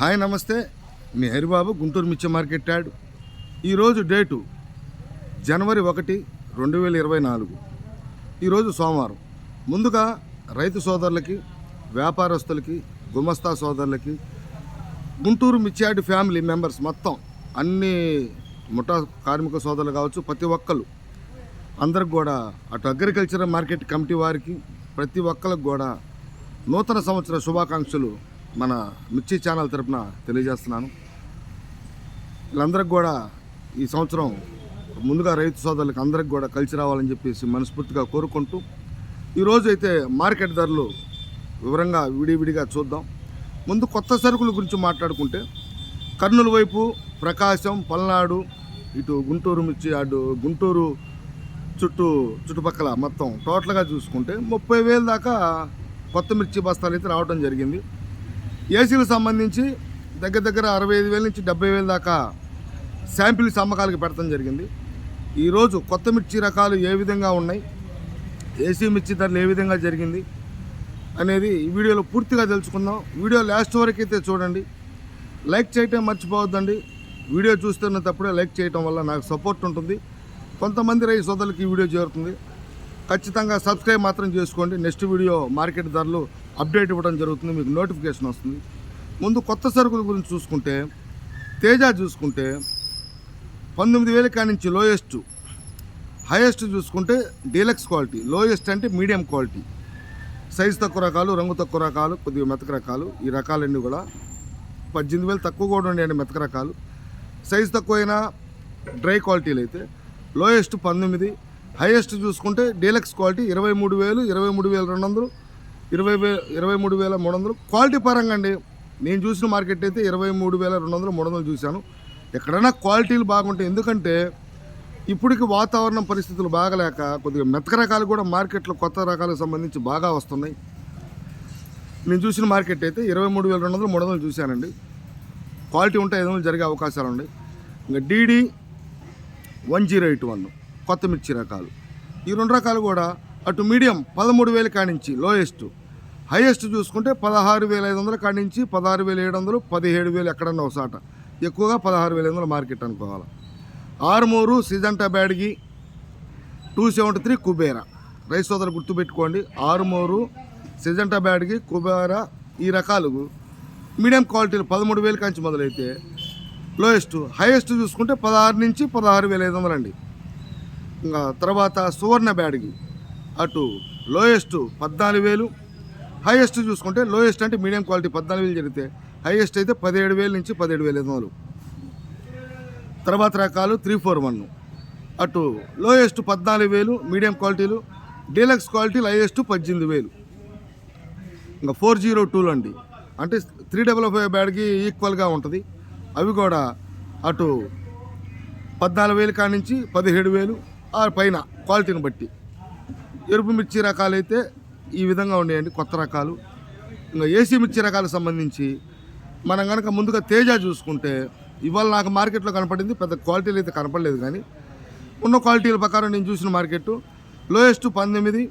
Hi నమస్తే. మీ హరిబాబు గుంటూరు మిర్చి market add. ఈరోజు డేటు జనవరి ఒకటి రెండు వేల ఇరవై నాలుగు. ఈరోజు సోమవారం. ముందుగా రైతు సోదరులకి వ్యాపారస్తులకి గుమస్తా సోదరులకి గుంటూరు మిర్చియాడ్ ఫ్యామిలీ మెంబర్స్ మొత్తం అన్ని ముఠా కార్మిక సోదరులు కావచ్చు ప్రతి ఒక్కరు అందరికి కూడా అటు అగ్రికల్చర్ మార్కెట్ కమిటీ వారికి ప్రతి ఒక్కరికి కూడా నూతన సంవత్సర శుభాకాంక్షలు మన మిర్చి ఛానల్ తరపున తెలియజేస్తున్నాను. వీళ్ళందరికి కూడా ఈ సంవత్సరం ముందుగా రైతు సోదరులకు అందరికి కూడా కలిసి రావాలని చెప్పేసి మనస్ఫూర్తిగా కోరుకుంటూ ఈరోజు అయితే మార్కెట్ ధరలు వివరంగా విడివిడిగా చూద్దాం. ముందు కొత్త సరుకుల గురించి మాట్లాడుకుంటే కర్నూలు వైపు ప్రకాశం పల్నాడు ఇటు గుంటూరు మిర్చి అటు గుంటూరు చుట్టూ చుట్టుపక్కల మొత్తం టోటల్గా చూసుకుంటే ముప్పై వేల దాకా కొత్త మిర్చి బస్తాలు అయితే రావడం జరిగింది. ఏసీలకు సంబంధించి దగ్గర దగ్గర అరవై ఐదు వేల నుంచి డెబ్బై వేల దాకా శాంపిల్స్ అమ్మకాలకు పెడతాం జరిగింది. ఈరోజు కొత్త మిర్చి రకాలు ఏ విధంగా ఉన్నాయి ఏసీ మిర్చి ధరలు ఏ విధంగా జరిగింది అనేది ఈ వీడియోలో పూర్తిగా తెలుసుకుందాం. వీడియో లాస్ట్ వరకు అయితే చూడండి. లైక్ చేయటం మర్చిపోవద్దండి. వీడియో చూస్తున్నప్పుడే లైక్ చేయటం వల్ల నాకు సపోర్ట్ ఉంటుంది. కొంతమంది రైతు సోదరులకు ఈ వీడియో చేరుతుంది. ఖచ్చితంగా సబ్స్క్రైబ్ మాత్రం చేసుకోండి. నెక్స్ట్ వీడియో మార్కెట్ ధరలు అప్డేట్ ఇవ్వడం జరుగుతుంది. మీకు నోటిఫికేషన్ వస్తుంది. ముందు కొత్త సరుకుల గురించి చూసుకుంటే తేజ చూసుకుంటే పంతొమ్మిది వేల కానించి నుంచి లోయెస్ట్ హైయెస్ట్ చూసుకుంటే డీలక్స్ క్వాలిటీ లోయెస్ట్ అంటే మీడియం క్వాలిటీ. సైజు తక్కువ రకాలు రంగు తక్కువ రకాలు కొద్దిగా మెతక రకాలు ఈ రకాలన్నీ కూడా పద్దెనిమిది వేలు తక్కువ కూడా ఉండేయండి మెతక రకాలు. సైజు తక్కువైనా డ్రై క్వాలిటీలు అయితే లోయెస్ట్ పంతొమ్మిది హైయెస్ట్ చూసుకుంటే డీలక్స్ క్వాలిటీ ఇరవై మూడు వేలు ఇరవై మూడు వేల రెండు వందలు ఇరవై వే ఇరవై మూడు వేల మూడు వందలు. క్వాలిటీ పరంగా అండి నేను చూసిన మార్కెట్ అయితే ఇరవై మూడు వేల రెండు వందలు మూడు వందలు చూశాను. ఎక్కడైనా క్వాలిటీలు బాగుంటాయి ఎందుకంటే ఇప్పటికి వాతావరణం పరిస్థితులు బాగలేక కొద్దిగా మెతక రకాలు కూడా మార్కెట్లో కొత్త రకాలకు సంబంధించి బాగా వస్తున్నాయి. నేను చూసిన మార్కెట్ అయితే ఇరవై మూడు వేల రెండు వందలు మూడు వందలు చూశానండి. క్వాలిటీ ఉంటే ఐదు వందలు జరిగే అవకాశాలు ఉన్నాయి. ఇంకా DD one zero eight one. కొత్త మిర్చి రకాలు. ఈ రెండు రకాలు కూడా అటు మీడియం పదమూడు వేలు కానించి లోయెస్ట్. హైయెస్ట్ చూసుకుంటే పదహారు వేల ఐదు వందల కానించి పదహారు వేల ఏడు వందలు పదిహేడు వేలు ఎక్కడన్నా ఒకసాట ఎక్కువగా పదహారు వేల ఐదు వందల మార్కెట్ అనుకోవాలి. Armour Syngenta Byadgi two seventy three Kubera. Rice సోదరు గుర్తుపెట్టుకోండి ఆరుమూరు సిజంటా బ్యాడ్గి కుబేరా ఈ రకాలు మీడియం క్వాలిటీలు పదమూడు వేలు కాంచి మొదలైతే లోయెస్ట్ హైయెస్ట్ చూసుకుంటే పదహారు నుంచి పదహారు వేల ఐదు వందలండి. ఇంకా తర్వాత సువర్ణ బ్యాడ్కి అటు లోయెస్ట్ పద్నాలుగు వేలు. హైయెస్ట్ చూసుకుంటే లోయెస్ట్ అంటే మీడియం క్వాలిటీ పద్నాలుగు వేలు జరిగితే హైయెస్ట్ అయితే పదిహేడు వేల నుంచి పదిహేడు వేల ఐదు వందలు తర్వాత రకాలు త్రీ ఫోర్ వన్. అటు లోయెస్ట్ పద్నాలుగు వేలు మీడియం క్వాలిటీలు డీలక్స్ క్వాలిటీలు హైయెస్ట్ పద్దెనిమిది వేలు. ఇంకా ఫోర్ జీరో టూలు అండి. అంటే త్రీ డబల్ ఫైవ్ బ్యాడ్కి ఈక్వల్గా ఉంటుంది. అవి కూడా అటు పద్నాలుగు వేలు కాడి నుంచి పదిహేడు వేలు ఆ పైన క్వాలిటీని బట్టి. ఎరుపు మిర్చి రకాలైతే ఈ విధంగా ఉండేయండి కొత్త రకాలు. ఇంకా ఏసీ మిర్చి రకాలకు సంబంధించి మనం కనుక ముందుగా తేజ చూసుకుంటే ఇవాళ నాకు మార్కెట్లో కనపడింది పెద్ద క్వాలిటీలు అయితే కనపడలేదు కానీ ఉన్న క్వాలిటీల ప్రకారం నేను చూసిన మార్కెట్ లోయెస్ట్ పంతొమ్మిది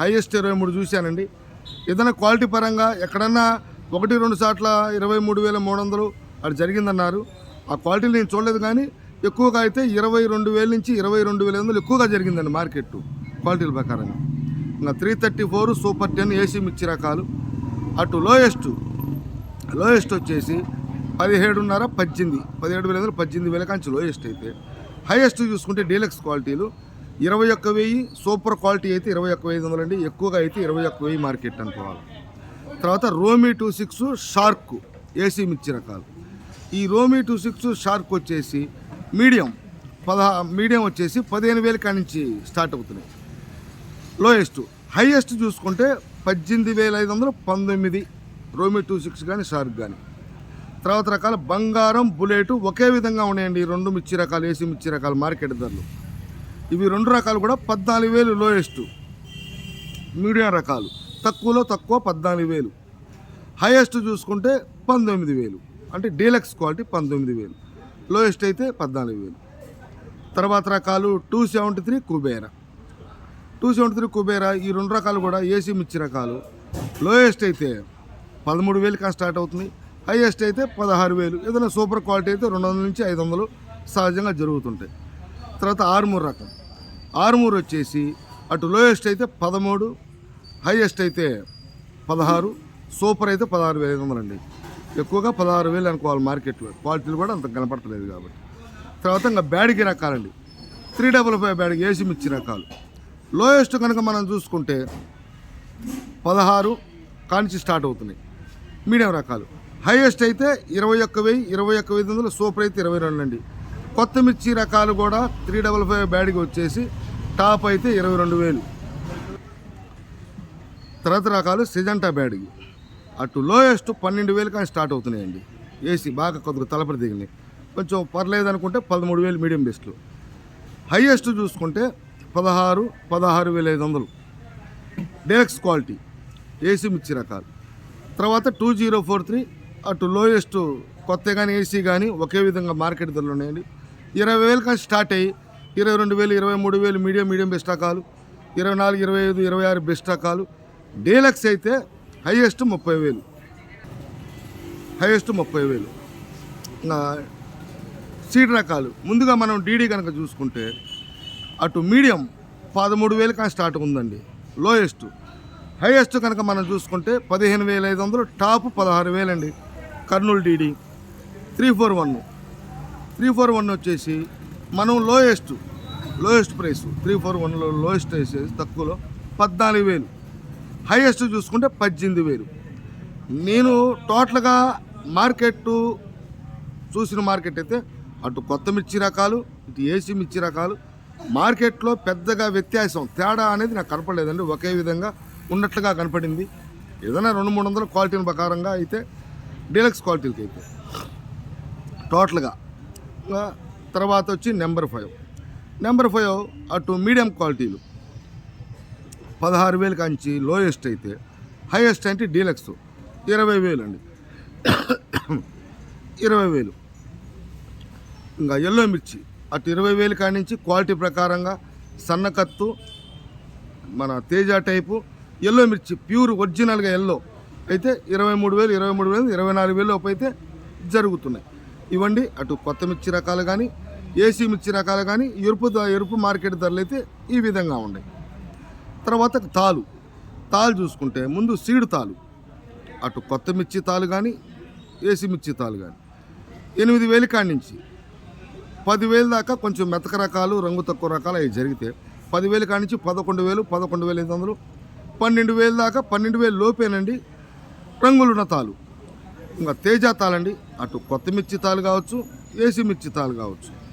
హైయెస్ట్ ఇరవై మూడు చూశానండి. ఏదైనా క్వాలిటీ పరంగా ఎక్కడన్నా ఒకటి రెండు సార్ల ఇరవై మూడు వేల మూడు వందలు అది జరిగిందన్నారు. ఆ క్వాలిటీలు నేను చూడలేదు కానీ ఎక్కువగా అయితే ఇరవై రెండు వేల నుంచి ఇరవై రెండు వేల వందలు ఎక్కువగా జరిగిందండి మార్కెట్. క్వాలిటీల ప్రకారంగా. ఇంకా three thirty four super ten AC మిర్చి రకాలు. అటు లోయెస్ట్ లోయెస్ట్ వచ్చేసి పదిహేడున్నర పద్దెనిమిది పదిహేడు వేల వందలు పద్దెనిమిది వేల కాంచి లోయెస్ట్ అయితే. హైయెస్ట్ చూసుకుంటే డీలక్స్ క్వాలిటీలు. ఇరవై ఒక్క వెయ్యి సూపర్ క్వాలిటీ అయితే ఇరవై ఒక్క వెయ్యి వందలు అండి ఎక్కువగా అయితే ఇరవై ఒక్క వెయ్యి మార్కెట్ అనుకోవాలి. తర్వాత Romy two six Shark AC మిర్చి రకాలు. ఈ రోమీ టూ సిక్స్ షార్క్ వచ్చేసి మీడియం పదహా మీడియం వచ్చేసి పదిహేను వేల కాడి నుంచి స్టార్ట్ అవుతున్నాయి. లోయెస్ట్ హైయెస్ట్ చూసుకుంటే పద్దెనిమిది వేల ఐదు వందలు పంతొమ్మిది రోమి టూ సిక్స్ కానీ షార్క్ కానీ తర్వాత రకాల బంగారం బుల్లెట్ ఒకే విధంగా ఉన్నాయండి ఈ రెండు మిర్చి రకాలు ఏసీ మిర్చి రకాలు మార్కెట్ ధరలు. ఇవి రెండు రకాలు కూడా పద్నాలుగు వేలు లోయెస్ట్. మీడియం రకాలు తక్కువలో తక్కువ పద్నాలుగు వేలు. హైయెస్ట్ చూసుకుంటే పంతొమ్మిది వేలు. అంటే డీలక్స్ క్వాలిటీ పంతొమ్మిది వేలు. లోయెస్ట్ అయితే పద్నాలుగు వేలు. తర్వాత రకాలు two seventy three Kubera. Two seventy three Kubera ఈ రెండు రకాలు కూడా ఏసీ మిర్చి రకాలు. లోయెస్ట్ అయితే పదమూడు వేలు స్టార్ట్ అవుతుంది. హైయెస్ట్ అయితే పదహారు వేలు. ఏదైనా సూపర్ క్వాలిటీ అయితే రెండు వందల నుంచి ఐదు వందలు సహజంగా జరుగుతుంటాయి. తర్వాత ఆరుమూరు రకం. ఆరుమూరు వచ్చేసి అటు లోయెస్ట్ అయితే పదమూడు హైయెస్ట్ అయితే పదహారు సూపర్ అయితే పదహారు వేల ఐదు వందలు అండి ఎక్కువగా పదహారు వేలు అనుకోవాలి మార్కెట్లో. క్వాలిటీలు కూడా అంత కనపడలేదు కాబట్టి. తర్వాత ఇంకా Byadgi రకాలండి. Three double five Byadgi AC మిర్చి రకాలు లోయెస్ట్ కనుక మనం చూసుకుంటే పదహారు కాంచి స్టార్ట్ అవుతున్నాయి. మీడియం రకాలు. హైయెస్ట్ అయితే ఇరవై ఒక్క వెయ్యి ఇరవై ఒక్క వెయ్యి వందలు సూపర్ అయితే ఇరవై రెండు అండి. కొత్త మిర్చి రకాలు కూడా త్రీ డబల్ ఫైవ్ బ్యాడ్కి వచ్చేసి టాప్ అయితే ఇరవై రెండు వేలు. తర్వాత రకాలు సిజంటా బ్యాడ్కి. అటు లోయెస్ట్ పన్నెండు వేలు కానీ స్టార్ట్ అవుతున్నాయండి. ఏసీ బాగా కొద్దిగా తలపడి దిగినాయి కొంచెం పర్లేదు అనుకుంటే పదమూడు వేలు మీడియం బెస్ట్లు హైయెస్ట్ చూసుకుంటే పదహారు పదహారు వేల ఐదు వందలు. డెలక్స్ క్వాలిటీ ఏసీ మిర్చి రకాలు. తర్వాత టూ జీరో ఫోర్ త్రీ అటు లోయెస్ట్ కొత్త కానీ ఏసీ కానీ ఒకే విధంగా మార్కెట్ ధరలు ఉన్నాయండి. ఇరవై వేలు కానీ స్టార్ట్ అయ్యి ఇరవై రెండు వేలు ఇరవై మూడు వేలు మీడియం మీడియం బెస్ట్ రకాలు. ఇరవై నాలుగు ఇరవై ఐదు ఇరవై ఆరు బెస్ట్ రకాలు. డీలక్స్ అయితే హైయెస్ట్ ముప్పై వేలు. హైయెస్ట్ ముప్పై వేలు. సీట్ సీడ్ రకాలు. ముందుగా మనం డీడీ కనుక చూసుకుంటే అటు మీడియం పదమూడు వేలు కానీ స్టార్ట్ ఉందండి. లోయెస్ట్. హైయెస్ట్ కనుక మనం చూసుకుంటే పదిహేను వేల ఐదు వందలు టాప్ పదహారు వేలండి. Kurnool DD. Three four one. Three four one వచ్చేసి మనం lowest. Lowest price. Three four వన్లో లోయెస్ట్ వేసేసి తక్కువలో పద్నాలుగు వేలు. హైయెస్ట్ చూసుకుంటే పద్దెనిమిది వేలు. నేను టోటల్గా మార్కెట్ చూసిన మార్కెట్ అయితే అటు కొత్త మిర్చి రకాలు ఇటు ఏసీ మిర్చి రకాలు మార్కెట్లో పెద్దగా వ్యత్యాసం తేడా అనేది నాకు కనపడలేదండి. ఒకే విధంగా ఉన్నట్లుగా కనపడింది. ఏదైనా రెండు మూడు వందల క్వాలిటీని ప్రకారంగా అయితే డీలక్స్ క్వాలిటీలకి అయితే. టోటల్గా. తర్వాత వచ్చి నెంబర్ ఫైవ్. నెంబర్ ఫైవ్ అటు మీడియం క్వాలిటీలు. పదహారు వేలు కాంచి లోయెస్ట్ అయితే హైయెస్ట్ అంటే డీలక్స్. ఇరవై వేలు అండి ఇరవై వేలు. ఇంకా ఎల్లో మిర్చి. అటు ఇరవై వేలు కానించి క్వాలిటీ ప్రకారంగా సన్నకత్తు మన తేజ టైపు ఎల్లో మిర్చి ప్యూర్ ఒరిజినల్గా ఎల్లో. అయితే ఇరవై మూడు వేలు ఇరవై మూడు వేలు ఇరవై నాలుగు వేలు లోపు అయితే జరుగుతున్నాయి. ఇవ్వండి అటు కొత్త మిర్చి రకాలు కానీ ఏసీ మిర్చి రకాలు కానీ ఎరుపు ఎరుపు మార్కెట్ ధరలు అయితే ఈ విధంగా ఉన్నాయి. తర్వాత తాలు. తాలు చూసుకుంటే ముందు సీడు తాలు. అటు కొత్త మిర్చి తాలు కానీ ఏసీ మిర్చి తాలు కానీ ఎనిమిది వేలు కాడి నుంచి. పదివేలు దాకా కొంచెం మెతక రకాలు రంగు తక్కువ రకాలు అవి జరిగితే పదివేలు కాడి నుంచి పదకొండు వేలు పదకొండు వేల ఐదు వందలు. పన్నెండు వేలు దాకా పన్నెండు వేలు లోపేనండి రంగులున్న తాలు. ఇంకా తేజ తాలండి. అటు కొత్త మిర్చి తాలు కావచ్చు ఏసీ మిర్చి తాలు కావచ్చు.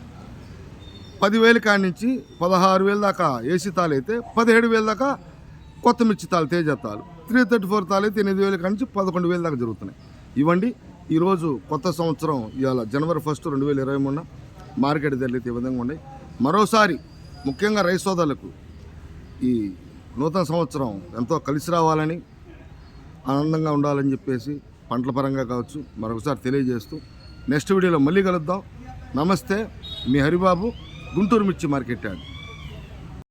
పదివేలు కాడి నుంచి పదహారు వేలు దాకా ఏసీ తాలు అయితే పదిహేడు వేలు దాకా కొత్త మిర్చి తాలు తేజ తాలు త్రీ థర్టీ ఫోర్ తాలు అయితే ఎనిమిది వేల కాడి నుంచి పదకొండు వేలు దాకా జరుగుతున్నాయి. ఇవ్వండి. ఈరోజు కొత్త సంవత్సరం ఇవాళ జనవరి ఫస్ట్ రెండు వేల ఇరవై మూడున మార్కెట్ ధరలు అయితే ఈ విధంగా ఉన్నాయి. మరోసారి ముఖ్యంగా రైతు సోదరులకు ఈ నూతన సంవత్సరం ఎంతో కలిసి రావాలని ఆనందంగా ఉండాలని చెప్పేసి పంటల పరంగా కావచ్చు మరొకసారి తెలియజేస్తూ నెక్స్ట్ వీడియోలో మళ్ళీ కలుద్దాం. నమస్తే మీ హరిబాబు. గుంటూరు మిర్చి మార్కెట్ యార్డ్